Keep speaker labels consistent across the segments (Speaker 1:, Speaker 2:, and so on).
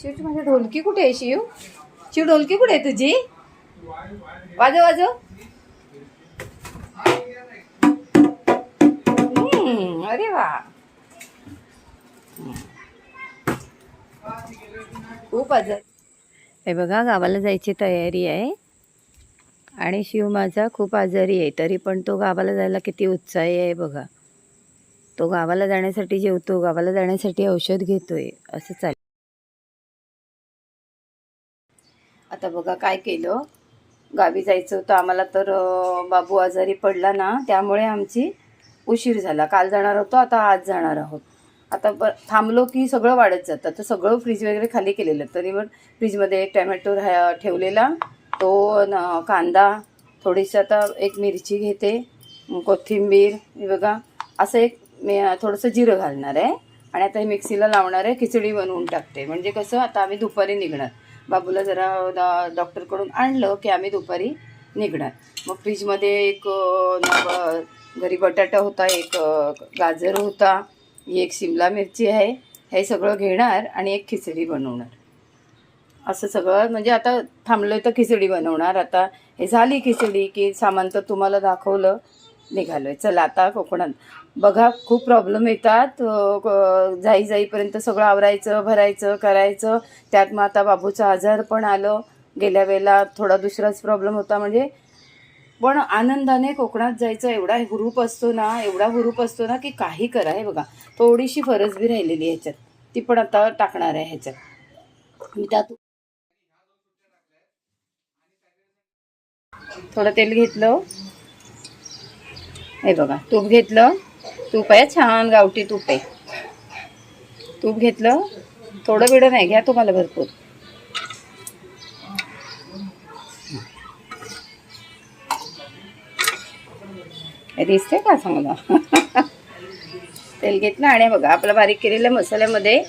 Speaker 1: शिव माझी ढोलकी कुठे आहे शिव? शिव ढोलकी कुठे आहे तुझी? वाजव वाजव. अरे वा. खूप आजार हे बघा गावाला जायची तयारी आहे. आणि शिव माझा खूप आजारी आहे तरी पण तो गावाला जायला किती उत्साही आहे बघा. तो गावाला जाण्यासाठी जेवतो गावाला जाण्यासाठी औषध घेतोय असं चालेल आता बघा काय केलं. गावी जायचं होतं. आम्हाला तर बाबू आजारी पडला ना त्यामुळे आमची उशीर झाला. काल जाणार होतो आता आज जाणार आहोत. आता ब थांबलो की सगळं वाढत जातं. तर सगळं फ्रीज वगैरे खाली केलेलं. तरी पण फ्रीजमध्ये एक टॅमॅटो ठेवलेला. तो न कांदा थोडीशी आता एक मिरची घेते कोथिंबीर बघा. असं एक मी थोडंसं जिरं घालणार आहे. आणि आता हे मिक्सीला लावणार आहे खिचडी बनवून टाकते. म्हणजे कसं आता आम्ही दुपारी निघणार. बाबूला जरा डॉ- डॉक्टरकडून आणलं की आम्ही दुपारी निघणार. मग फ्रीजमध्ये एक घरी बटाटा होता एक गाजर होता ही एक शिमला मिरची आहे हे सगळं घेणार आणि एक खिचडी बनवणार. असं सगळं म्हणजे आता थांबलोय तर खिचडी बनवणार. आता हे झाली खिचडी की सामान तर तुम्हाला दाखवलं. निघालोय. चला आता कोकणात. बघा खूप प्रॉब्लेम येतात. जाई जाईपर्यंत सगळं आवरायचं भरायचं करायचं. त्यात मग आता बाबूचं आजार पण आलं. गेल्या वेळेला थोडा दुसराच प्रॉब्लेम होता. म्हणजे पण आनंदाने कोकणात जायचं एवढा हुरूप असतो ना एवढा हुरूप असतो ना की काही करा. हे बघा थोडीशी फरजबी राहिलेली आहे ह्याच्यात. ती पण आता टाकणार आहे ह्याच्यात. मी त्यात थोडं तेल घेतलं. हे बघा तूप घेतलं. तूप आहे छान गावठी तूप आहे. तूप घेतलं. थोडं बिडं नाही घ्या तुम्हाला भरपूर. दिसते का चांगलं तेल घेतलं आणि बघा आपला बारीक केलेल्या मसाल्यामध्ये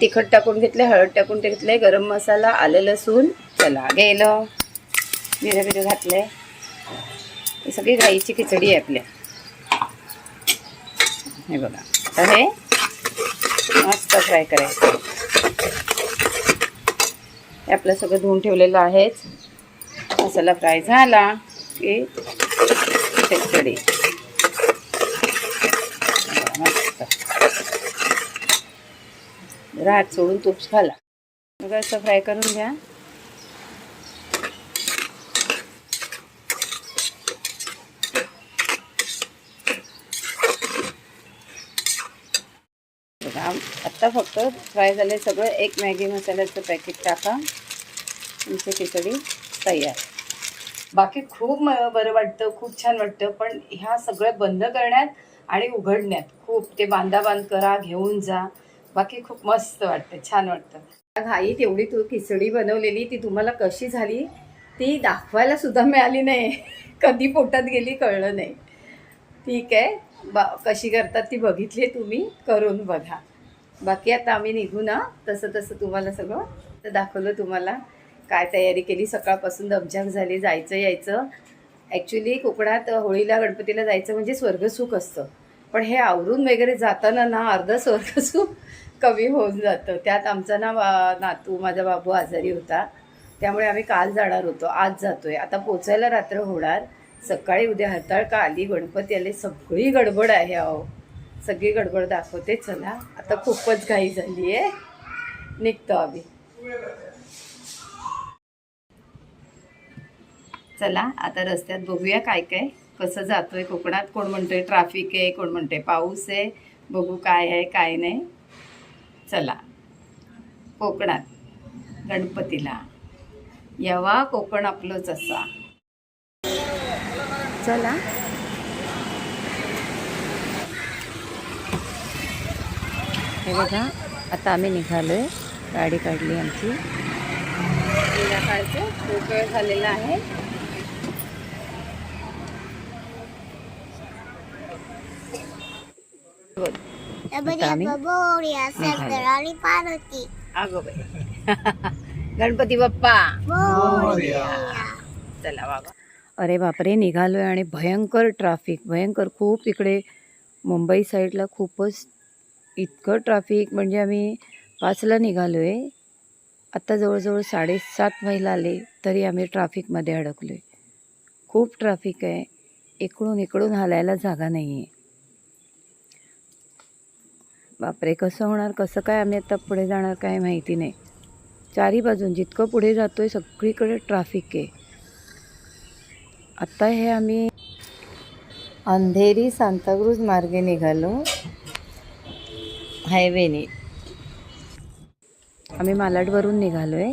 Speaker 1: तिखट टाकून घेतले हळद टाकून घेतले गरम मसाला आलं लसूण चला गेलं. जिरे बिरं घातलं ही सगळी गाईची खिचडी आहे आपल्या हे बघा. आता हे मस्त फ्राय करायचं. हे आपलं सगळं धुवून ठेवलेलं आहेच. मसाला फ्राय झाला की खिचडी. मस्त. जरा सोडून तूप घाला मग असं फ्राय करून घ्या. आत्ता फक्त फ्राय झाले सगळं. एक मॅगी मसाल्याचं पॅकेट टाका. तुमची खिचडी तयार. बाकी खूप म- बरं वाटतं खूप छान वाटतं पण ह्या सगळ्या बंद करण्यात आणि उघडण्यात खूप. ते बांधा बांध करा घेऊन जा. बाकी खूप मस्त वाटतं छान वाटतं. घाई तेवढी तू खिचडी बनवलेली ती तुम्हाला कशी झाली ती दाखवायला सुद्धा मिळाली नाही. कधी पोटात गेली कळलं नाही. ठीक आहे. बा कशी करतात ती बघितली तुम्ही करून बघा. बाकी आता आम्ही निघू ना. तसं तसं तुम्हाला सगळं तर दाखवलं तुम्हाला काय तयारी केली. सकाळपासून दमझाक झाली जायचं यायचं. ॲक्च्युली कोकणात होळीला गणपतीला जायचं म्हणजे स्वर्गसुख असतं. पण हे आवरून वगैरे जाताना ना अर्ध स्वर्गसुख कमी होऊन जातं. त्यात आमचा ना नातू माझा बाबू आजारी होता. त्यामुळे आम्ही काल जाणार होतो आज जातोय. आता पोचायला रात्र होणार. सकाळी उद्या हरताळका आली? गणपती आले सगळी गडबड आहे अहो. सगळी गडबड दाखवते चला. आता खूपच घाई झाली आहे निघतो आम्ही. चला आता रस्त्यात बघूया काय काय कसं जातोय कोकणात. कोण म्हणतोय ट्रॅफिक आहे कोण म्हणतोय पाऊस आहे बघू काय आहे काय नाही. चला. कोकणात गणपतीला. यावा कोकण आपलंच असा. चला. हे बघा आता आम्ही निघालोय. गाडी काढली आमची. संध्याकाळचं खूप वेळ झालेला आहे. निघालो. गणपती बाप्पा. चला बाबा. अरे बापरे निघालोय आणि भयंकर ट्रॅफिक भयंकर. खूप इकडे मुंबई साईडला खूपच इतकं ट्रॅफिक म्हणजे आम्ही पाचला निघालो आहे आत्ता जवळजवळ साडेसात व्हायला आले तरी आम्ही ट्रॅफिकमध्ये अडकलो आहे खूप ट्रॅफिक आहे. इकडून इकडून हालायला जागा नाही आहे बापरे कसं होणार? कसं काय आम्ही आता पुढे जाणार काय माहिती नाही. चारी बाजून जितकं पुढे जातोय सगळीकडे ट्रॅफिक आहे. आत्ता हे आम्ही अंधेरी सांताक्रूज मार्गे निघालो. हायवेने. आम्ही मालाडवरून निघालो आहे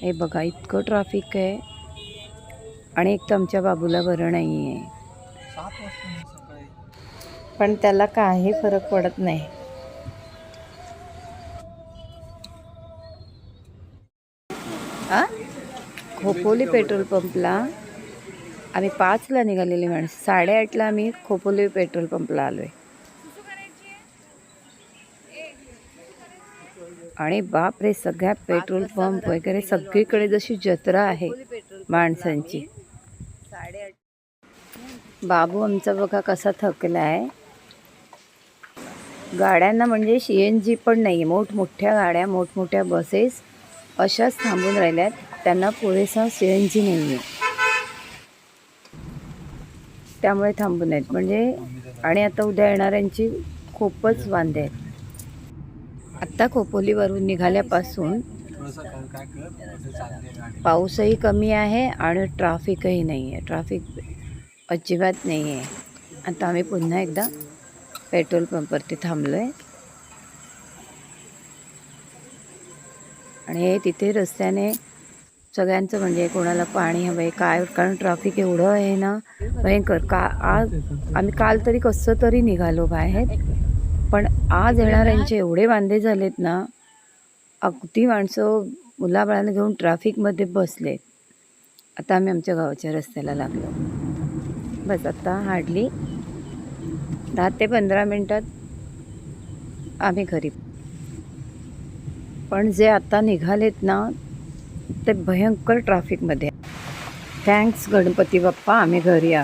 Speaker 1: हे बघा इतकं ट्रॅफिक आहे. आणि एक तर आमच्या बाबूला बरं नाही आहे पण त्याला काही फरक पडत नाही. खोपोली पेट्रोल पंपला. आम्ही पाचला निघालेली माणसं. साडेआठला आम्ही खोपोली पेट्रोल पंपला आलो आहे आणि बाप रे सगळ्या पेट्रोल पंप वगैरे सगळीकडे जशी जत्रा आहे माणसांची. बाबू आमचा बघा कसा थकला आहे गाड्यांना म्हणजे सी एन जी पण नाही आहे मोठमोठ्या गाड्या मोठमोठ्या बसेस अशाच थांबून राहिल्यात. त्यांना पुरेसा सी एन जी नाही आहे त्यामुळे थांबून आहेत म्हणजे आणि आता उद्या येणाऱ्यांची खूपच वांदे आहेत. आत्ता खोपोलीवरून निघाल्यापासून पाऊसही कमी आहे आणि ट्राफिकही नाही आहे. ट्राफिक अजिबात नाही आहे. आता आम्ही पुन्हा एकदा पेट्रोल पंपवरती थांबलो आहे आणि हे तिथे रस्त्याने सगळ्यांचं म्हणजे कोणाला पाणी हवं आहे काय? कारण ट्रॅफिक एवढं आहे ना भयंकर. का आज आम्ही काल तरी कसं तरी निघालो बाहेर. पण आज येणाऱ्यांचे एवढे वांदे झालेत ना अगदी माणसं मुलाबाळांना घेऊन ट्रॅफिकमध्ये बसले आता आम्ही आमच्या गावाच्या रस्त्याला लागलो. बस आत्ता हार्डली दहा ते पंधरा मिनटात आम्ही घरी. पण जे आता निघालेत ना ते भयंकर ट्रॅफिकमध्ये थँक्स गणपती बाप्पा आम्ही घरी आलो.